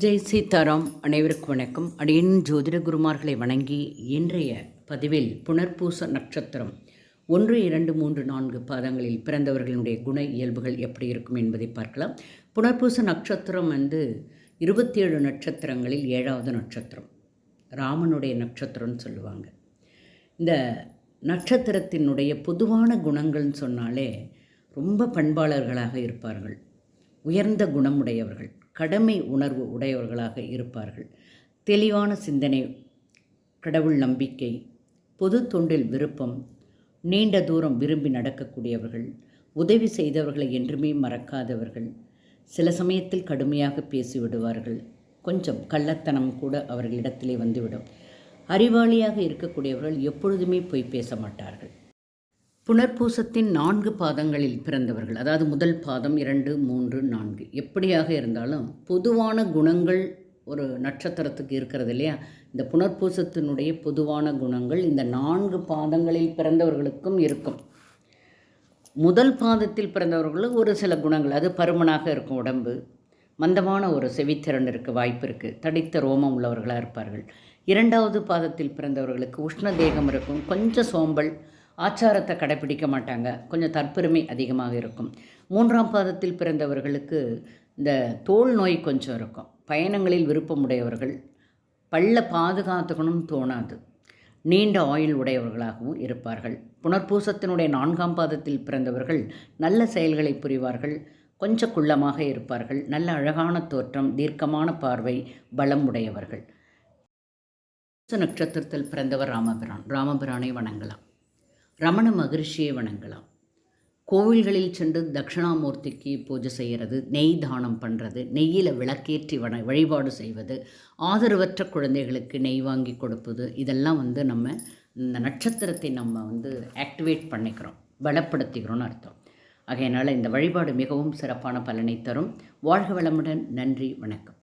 ஜெய் சீதாராம் அனைவருக்கும் வணக்கம். அடியின் ஜோதிட குருமார்களை வணங்கி இன்றைய பதிவில் புனர்பூச நட்சத்திரம் ஒன்று இரண்டு மூன்று நான்கு பாதங்களில் பிறந்தவர்களுடைய குண இயல்புகள் எப்படி இருக்கும் என்பதை பார்க்கலாம். புனர்பூச நட்சத்திரம் வந்து இருபத்தி ஏழு நட்சத்திரங்களில் ஏழாவது நட்சத்திரம். ராமனுடைய நட்சத்திரம்னு சொல்லுவாங்க. இந்த நட்சத்திரத்தினுடைய பொதுவான குணங்கள்னு சொன்னாலே ரொம்ப பண்பாளர்களாக இருப்பார்கள். உயர்ந்த குணமுடையவர்கள். கடமை உணர்வு உடையவர்களாக இருப்பார்கள். தெளிவான சிந்தனை கடவுள் நம்பிக்கை பொது தொண்டில் விருப்பம் நீண்ட தூரம் விரும்பி நடக்கக்கூடியவர்கள் உதவி செய்தவர்களை என்றுமே மறக்காதவர்கள் சில சமயத்தில் கடுமையாக பேசிவிடுவார்கள். கொஞ்சம் கள்ளத்தனம் கூட அவர்களிடத்திலே வந்துவிடும். அறிவாளியாக இருக்கக்கூடியவர்கள் எப்பொழுதுமே பொய் பேச மாட்டார்கள். புனர்பூசத்தின் நான்கு பாதங்களில் பிறந்தவர்கள் அதாவது முதல் பாதம் இரண்டு மூன்று நான்கு. எப்படியாக இருந்தாலும் பொதுவான குணங்கள் ஒரு நட்சத்திரத்துக்கு இருக்கிறது இல்லையா? இந்த புனர்பூசத்தினுடைய பொதுவான குணங்கள் இந்த நான்கு பாதங்களில் பிறந்தவர்களுக்கும் இருக்கும். முதல் பாதத்தில் பிறந்தவர்களுக்கு ஒரு சில குணங்கள் அது பருமனாக இருக்கும் உடம்பு மந்தமான ஒரு செவித்திறன் இருக்க வாய்ப்பு இருக்குது தடித்த ரோமம் உள்ளவர்களாக இருப்பார்கள். இரண்டாவது பாதத்தில் பிறந்தவர்களுக்கு உஷ்ண தேகம் இருக்கும் கொஞ்சம் சோம்பல் ஆச்சாரத்தை கடைப்பிடிக்க மாட்டாங்க. கொஞ்சம் தற்பெருமை அதிகமாக இருக்கும். மூன்றாம் பாதத்தில் பிறந்தவர்களுக்கு இந்த தோல் நோய் கொஞ்சம் இருக்கும். பயணங்களில் விருப்பமுடையவர்கள் பல்ல பாதுகாத்துக்கணும்னு தோணாது. நீண்ட ஆயுள் உடையவர்களாகவும் இருப்பார்கள். புனர்பூசத்தினுடைய நான்காம் பாதத்தில் பிறந்தவர்கள் நல்ல செயல்களை புரிவார்கள். கொஞ்சம் குள்ளமாக இருப்பார்கள். நல்ல அழகான தோற்றம் தீர்க்கமான பார்வை பலம் உடையவர்கள். நட்சத்திரத்தில் பிறந்தவர் ராமபிரான். ராமபிரானை வணங்கலாம். ரமண மகரிஷியை வணங்கலாம். கோவில்களில் சென்று தட்சிணாமூர்த்திக்கு பூஜை செய்கிறது நெய் தானம் பண்ணுறது நெய்யில் விளக்கேற்றி வண வழிபாடு செய்வது ஆதரவற்ற குழந்தைகளுக்கு நெய் வாங்கி கொடுப்பது இதெல்லாம் வந்து நம்ம இந்த நட்சத்திரத்தை நம்ம வந்து ஆக்டிவேட் பண்ணிக்கிறோம் பலப்படுத்திக்கிறோம்னு அர்த்தம். ஆகையினால் இந்த வழிபாடு மிகவும் சிறப்பான பலனை தரும். வாழ்க வளமுடன் நன்றி வணக்கம்.